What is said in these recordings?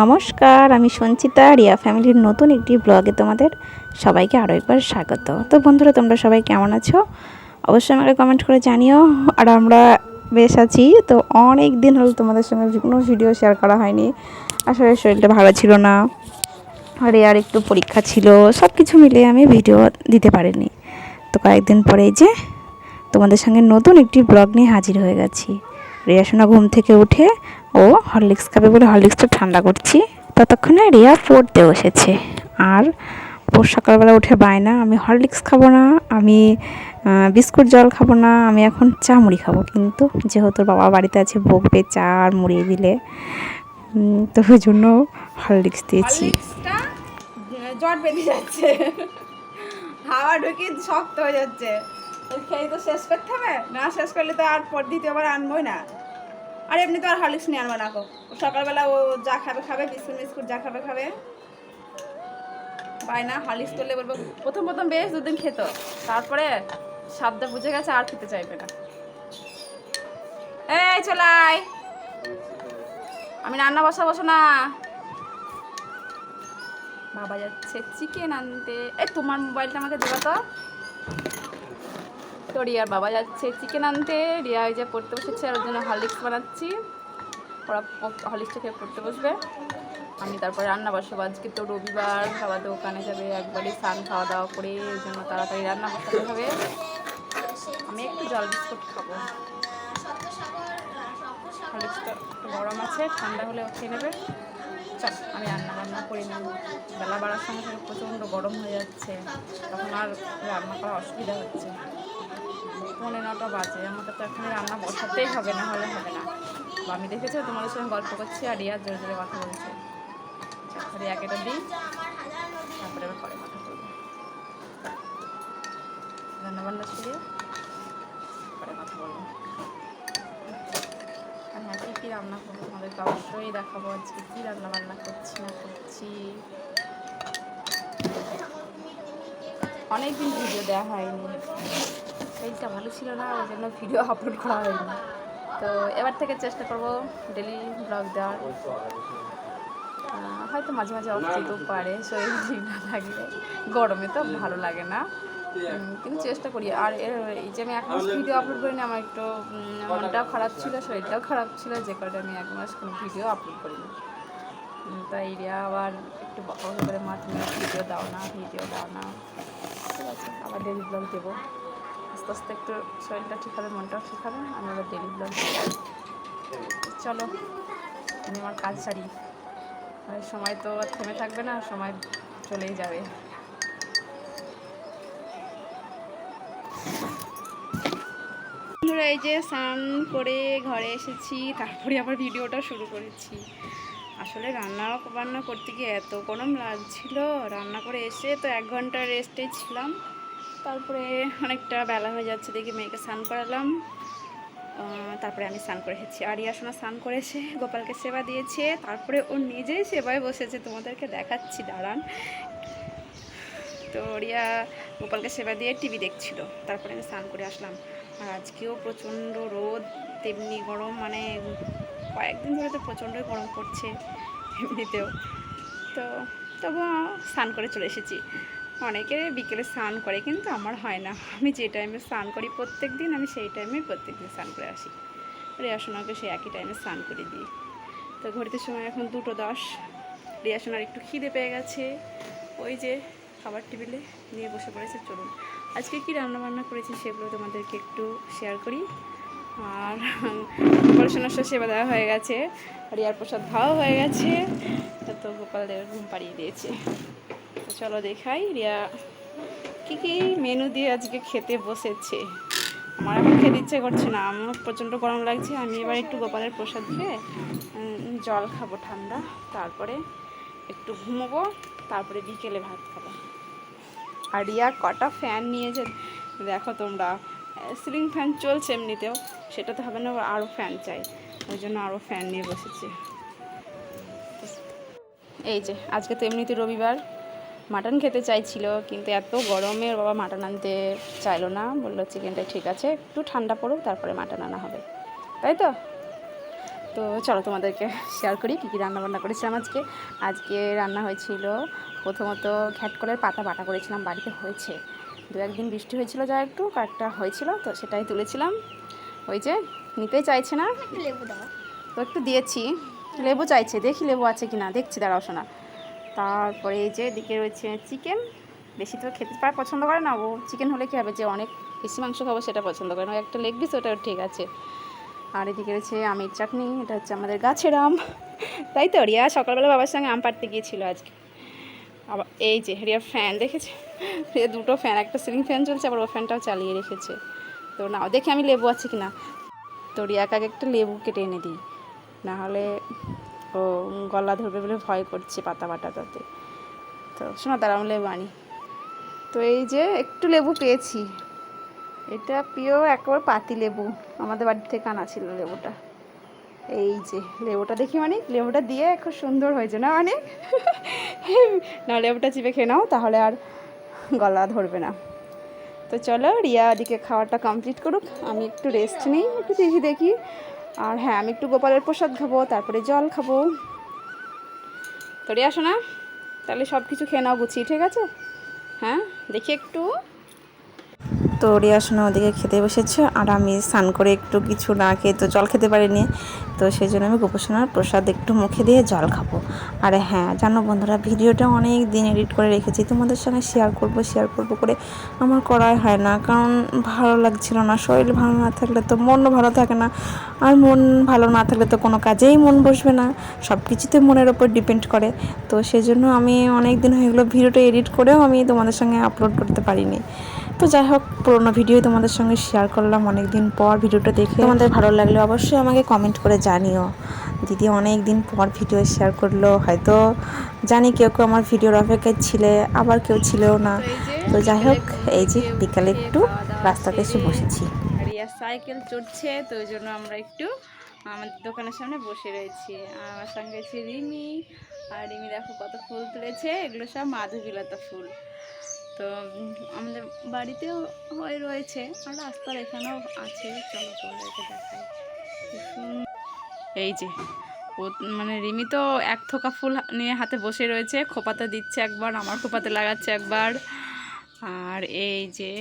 নমস্কার, আমি সঞ্চিতা, রিয়া ফ্যামিলির নতুন একটি ব্লগে তোমাদের সবাইকে আরও একবার স্বাগত। তো বন্ধুরা, তোমরা সবাই কেমন আছো? অবশ্যই আমাকে কমেন্ট করে জানিও। আর আমরা বেশ আছি, তো অনেক দিন হলো তোমাদের সঙ্গে কোনো ভিডিও শেয়ার করা হয়নি। আসলে শরীরটা ভালো ছিল না। আর আর একটু পরীক্ষা ছিল সব কিছু মিলিয়ে আমি ভিডিও দিতে পারিনি। তো কয়েকদিন পরে যে তোমাদের সঙ্গে নতুন একটি ব্লগ নিয়ে হাজির হয়ে গেছি। রিয়াসোনা ঘুম থেকে উঠে ও হরলিক্স খাবে বলে হরলিক্সটা ঠান্ডা করছি। ততক্ষণে রিয়া পড়তে বসেছে। আর ওর সকালবেলা উঠে বায়না আমি হরলিক্স খাব না, আমি বিস্কুট জল খাব না, আমি এখন চা মুড়ি খাব। কিন্তু যেহেতু বাবা বাড়িতে আছে, বকবে চা আর মুড়ি দিলে তো ওই জন্য হরলিক্স দিয়েছি। জট বেঁধে যাচ্ছে। হাওয়া ঢুকে শক্ত হয়ে যাচ্ছে। খেয়ে তো শেষ করতে হবে? না, শেষ করলে তো আর পর দ্বিতীয়বার আনবোই না। আর এমনি তো আর হরলিক্স নিয়ে আনব না গো। সকালবেলা ও যা খাবে খাবে বিস্কুট মিস্কুট যা খাবে খাবে। পায় না হরলিক্স করলে বলব, প্রথম প্রথম বেশ দুদিন খেত। তারপরে স্বাদটা বুঝে গেছে আর খেতে চাইবে না। এই চলাই আমি রান্না বসা বসো না বাবা যাচ্ছে চিকেন আনতে। এই, তোমার মোবাইলটা আমাকে দেবা তো। তো রিয়ার বাবা যাচ্ছে। চিকেন আনতে। রিয়া ওই যে পড়তে বসেছে আর ওর জন্য হরলিক্স বানাচ্ছি। ওরা হরলিক্সটা খেয়ে পড়তে বসবে। আমি তারপরে রান্না বসাবো। আজকে তো রবিবার, খাওয়া দোকানে যাবে। একবারই স্নান খাওয়া দাওয়া করে ওই জন্য তাড়াতাড়ি রান্না বসাতে হবে। আমি একটু জল বিস্কুট খাব। হরলিক্সটা গরম আছে, ঠান্ডা হলে খেয়ে নেবে। আমি রান্না বান্না করে নেব বেলা বাড়ার সঙ্গে সঙ্গে প্রচণ্ড গরম হয়ে যাচ্ছে। তখন আর রান্না করা অসুবিধা হচ্ছে। পৌনে নটা বাজে। আমাকে তো এখন রান্না বসাতেই হবে না হলে হবে না। আমি দেখেছি তোমাদের সঙ্গে গল্প করছি আর রিয়া জোরে জোরে কথা বলছে। আচ্ছা, রিয়াকে এটা দিই। তারপরে আবার পরে কথা বলব। রান্না বান্না কী রান্না করব? তোমাদেরকে অবশ্যই দেখাবো আজকে কী রান্না বান্না করছি না করছি। অনেকদিন ভিডিও দেওয়া হয়নি। সেইটা ভালো ছিল না ওই জন্য ভিডিও আপলোড করা হয়নি। তো এবার থেকে চেষ্টা করব ডেলি ব্লগ দেওয়ার। হয়তো মাঝে মাঝে অফ যেতেও পারে শরীর ঠিক না থাকলে। গরমে তো ভালো লাগে না। কিন্তু চেষ্টা করি। আর এর- এই যে আমি এক মাস ভিডিও আপলোড করিনি আমার একটু মনটাও খারাপ ছিল শরীরটাও খারাপ ছিল যে কারণে আমি এক মাস কোনো ভিডিও আপলোড করিনি। তাই এরিয়া আবার একটু বকা করে মা তুমি ভিডিও দাও না ভিডিও দাও না। ঠিক আছে আবার ডেলি ব্লগ দেবো। আস্তে আস্তে একটু শরীরটা ঠিক হবে মনটাও ঠিক হবে আমি আবার ডেলি ব্লগ চলো আমি আমার কাজ সারি। সময় তো আর থেমে থাকবে না সময় চলেই যাবে। বন্ধুরা, এই যে স্নান করে ঘরে এসেছি, তারপরে আবার ভিডিওটা শুরু করেছি। আসলে রান্না বান্না করতে গিয়ে এত গরম লাগছিল, রান্না করে এসে তো এক ঘণ্টা রেস্টে ছিলাম। তারপরে অনেকটা বেলা হয়ে যাচ্ছে, দেখি মেয়েকে স্নান করালাম। তারপরে আমি স্নান করে এসেছি। আর ইয়াসোনা স্নান করেছে, গোপালকে সেবা দিয়েছে, তারপরে ও নিজেই সেবায় বসেছে, তোমাদেরকে দেখাচ্ছি, দাঁড়ান। তো রিয়া গোপালকে সেবা দিয়ে টিভি দেখছিল, তারপরে আমি স্নান করে আসলাম। আর আজকেও প্রচণ্ড রোদ, তেমনি গরম মানে কয়েকদিন ধরে তো প্রচণ্ডই গরম পড়ছে এমনিতেও। তো তবু স্নান করে চলে এসেছি। অনেকে বিকেলে স্নান করে, কিন্তু আমার হয় না। আমি যে টাইমে স্নান করি প্রত্যেক দিন, আমি সেই টাইমে প্রত্যেক দিন স্নান করে আসি। রিয়াসোনাকে সেই একই টাইমে স্নান করে দিই। তো ঘড়িতে সময় এখন দুটো দশ। রিয়াসোনার একটু খিদে পেয়ে গেছে। ওই যে খাবার টেবিলে নিয়ে বসে পড়েছে, চলুন। আজকে কি রান্না বান্না করেছি সেগুলো তোমাদেরকে একটু শেয়ার করি। আর পড়াশোনার সেবা দেওয়া হয়ে গেছে, রিয়ার প্রসাদ খাওয়া হয়ে গেছে, তো গোপালদের ঘুম পাড়িয়ে দিয়েছে। চলো দেখাই, রিয়া কী কী মেনু দিয়ে আজকে খেতে বসেছে। আমার এখন খেতে ইচ্ছে করছে না, আমার প্রচণ্ড গরম লাগছে, আমি এবার একটু গোপালের প্রসাদ খেয়ে জল খাব ঠান্ডা, তারপরে একটু ঘুমোবো, তারপরে বিকেলে ভাত খাব। আর রিয়া কটা ফ্যান নিয়েছে দেখো তোমরা। সিলিং ফ্যান চলছে এমনিতেও সেটা তো হবে না আরও ফ্যান চাই। ওই জন্য আরও ফ্যান নিয়ে বসেছি। এই যে, আজকে তো এমনিতে রবিবার। মাটন খেতে চাইছিল, কিন্তু এত গরমে ওর বাবা মাটন আনতে চাইলো না। বলল চিকেনটা ঠিক আছে, একটু ঠান্ডা পড়ুক, তারপরে মাটন আনা হবে। তাই তো? তো চলো তোমাদেরকে শেয়ার করি কী কী রান্না বান্না করেছিলাম আজকে। আজকে রান্না হয়েছিল প্রথমত ঘ্যাটকলের পাতা বাটা করেছিলাম, বাড়িতে হয়েছে। দু একদিন বৃষ্টি হয়েছিল যা একটু, কয়েকটা হয়েছিল, তো সেটাই তুলেছিলাম। ওই যে নিতেই চাইছে না, তো একটু দিয়েছি। লেবু চাইছে, দেখি লেবু আছে কি না দেখছি, দাঁড়াও শোনা। তারপরে এই যে এদিকে রয়েছে চিকেন, বেশি তো খেতে পার পছন্দ করে না ও। চিকেন হলে কী হবে যে অনেক বেশি মাংস খাব সেটা পছন্দ করে না। একটা লেগ পিস, ওটাও ঠিক আছে। আর এদিকে রয়েছে আমের চাটনি, এটা হচ্ছে আমাদের গাছের আম। তাই তো, রিয়া? সকালবেলা বাবার সঙ্গে আম পাড়তে গিয়েছিল আজকে। আবার এই যে, রিয়ার ফ্যান দেখেছে? রিয়া দুটো ফ্যান একটা সিলিং ফ্যান চলছে আবার ও ফ্যানটাও চালিয়ে রেখেছে। তো না, দেখি আমি লেবু আছে কি না তো রিয়াকে আগে একটা লেবু কেটে এনে দিই। নাহলে ও গলা ধরবে বলে ভয় করছে পাতা বাটাটাতে। তো শোনো তারা আমি লেবু আনি। তো এই যে, একটু লেবু পেয়েছি। এটা প্রিয় একবার পাতি লেবু। আমাদের বাড়ি থেকে আনা ছিল লেবুটা। এই যে, লেবুটা দেখি মানে লেবুটা দিয়ে খুব সুন্দর হয়েছে, না মানে না, লেবুটা চিপে খেয়ে নাও, তাহলে আর গলা ধরবে না। তো চলো, রিয়া ওদিকে খাওয়াটা কমপ্লিট করুক। আমি একটু রেস্ট নিই, একটু টিভি দেখি। আর হ্যাঁ আমি একটু গোপালের প্রসাদ খাব, তারপরে জল খাব। তো রিয়া, শোনা, তাহলে সব কিছু খেয়ে নাও গুছিয়ে, ঠিক আছে? হ্যাঁ দেখি একটু। তো রিয়া সোনা ওদিকে খেতে বসেছে আর আমি স্নান করে একটু কিছু না খেয়ে তো জল খেতে পারিনি। তো সেই জন্য আমি গোপসোনার প্রসাদ একটু মুখে দিয়ে জল খাব। আর হ্যাঁ জানো বন্ধুরা, ভিডিওটা অনেক দিন এডিট করে রেখেছি। তোমাদের সঙ্গে শেয়ার করব শেয়ার করব করে আমার করাই হয় না। কারণ ভালো লাগছিল না, শরীর ভালো না থাকলে তো মনও ভালো থাকে না। আর মন ভালো না থাকলে তো কোনো কাজেই মন বসবে না। সব কিছুতে মনের ওপর ডিপেন্ড করে। তো সেই জন্য আমি অনেক দিন হয়ে গেলো ভিডিওটা এডিট করেও আমি তোমাদের সঙ্গে আপলোড করতে পারিনি। তো যাই হোক পুরোনো ভিডিও তোমাদের সঙ্গে শেয়ার করলাম অনেক দিন পর ভিডিওটা দেখে। তোমাদের ভালো লাগলে অবশ্যই আমাকে কমেন্ট করে জানিও। দিদি অনেক দিন পর ভিডিও শেয়ার করল হয়তো জানি কেউ কেউ আমার ভিডিওর অপেক্ষায় ছিলে আবার কেউ ছিলেও না। তো যাই হোক এই যে বিকালে একটু রাস্তাতে এসে বসেছি। রিয়া সাইকেল চড়ছে তো ওই জন্য আমরা একটু আমাদের দোকানের সামনে বসে রয়েছি। আমার সঙ্গে আছে রিমি আর রিমি দেখো কত ফুল তুলেছে এগুলো সব মাধবীলতা ফুল। তো আমাদের বাড়িতেও হয়ে রয়েছে, আর রাস্তার এখানেও আছে। চলো তোমাদেরকে দেখাই। এই যে, ও মানে রিমি তো এক থোকা ফুল নিয়ে হাতে বসে রয়েছে, খোপাতে দিচ্ছে একবার, আমার খোপাতে লাগাচ্ছে একবার। আর এই যে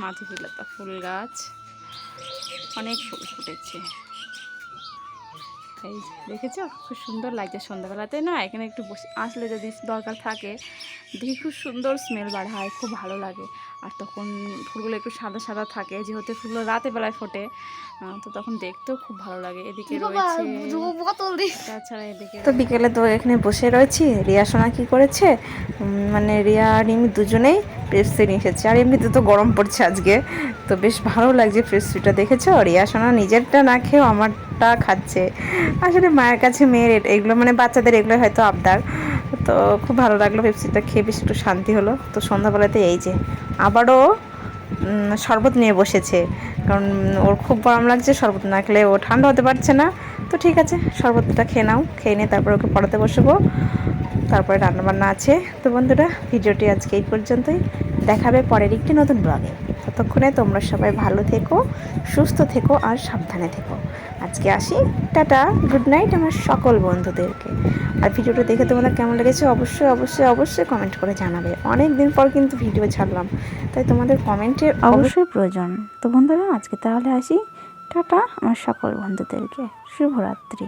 মাধবীলতা ফুল গাছ, অনেক ফুল ফুটেছে। এই দেখেছ? খুব সুন্দর লাগছে সন্ধ্যাবেলাতে। না এখানে একটু বসে আসলে যদি দরকার থাকে দেখি খুব সুন্দর স্মেল বার হয় খুব ভালো লাগে। আর তখন ফুলগুলো একটু সাদা সাদা থাকে যেহেতু ফুলগুলো রাতে বেলায় ফোটে তো তখন দেখতেও খুব ভালো লাগে। এদিকে রয়েছে তাছাড়া এদিকে তো বিকেলে তো এখানে বসে রয়েছি। রিয়া সোনা কি করেছে? মানে রিয়া আর রিমি দুজনেই পেপসি নিয়ে এসেছে। আর এমনিতে তো গরম পড়ছে আজকে। তো বেশ ভালো লাগছে পেপসিটা দেখেছ? রিয়া সোনা নিজেরটা না খেয়েও আমারটা খাচ্ছে। আসলে মায়ের কাছে মেয়ের এগুলো মানে বাচ্চাদের এগুলো হয়তো আবদার। তো খুব ভালো লাগল পেপসিটা খেয়ে বেশ একটু শান্তি হলো। তো সন্ধ্যাবেলাতে এই যে, আবারও শরবত নিয়ে বসেছে। কারণ ওর খুব গরম লাগছে, শরবত না খেলে ও ঠান্ডা হতে পারছে না। তো ঠিক আছে, শরবতটা খেয়ে নাও, খেয়ে নিয়ে তারপর ওকে পড়াতে বসবো। তারপরে রান্নাবান্না আছে। তো বন্ধুরা, ভিডিওটি আজকে এই পর্যন্তই। দেখাবে পরের একটি নতুন ব্লগে ততক্ষণে তোমরা সবাই ভালো থেকো, সুস্থ থেকো আর সাবধানে থেকো। আজকে আসি। টাটা, গুড নাইট আমার সকল বন্ধুদেরকে। আর ভিডিওটা দেখে তোমাদের কেমন লেগেছে অবশ্যই অবশ্যই অবশ্যই কমেন্ট করে জানাবে। অনেক দিন পর কিন্তু ভিডিও ছাড়লাম। তাই তোমাদের কমেন্টের অবশ্যই প্রয়োজন। তো বন্ধুরা, আজকে তাহলে আসি। টাটা, আমার সকল বন্ধুদেরকে। শুভরাত্রি।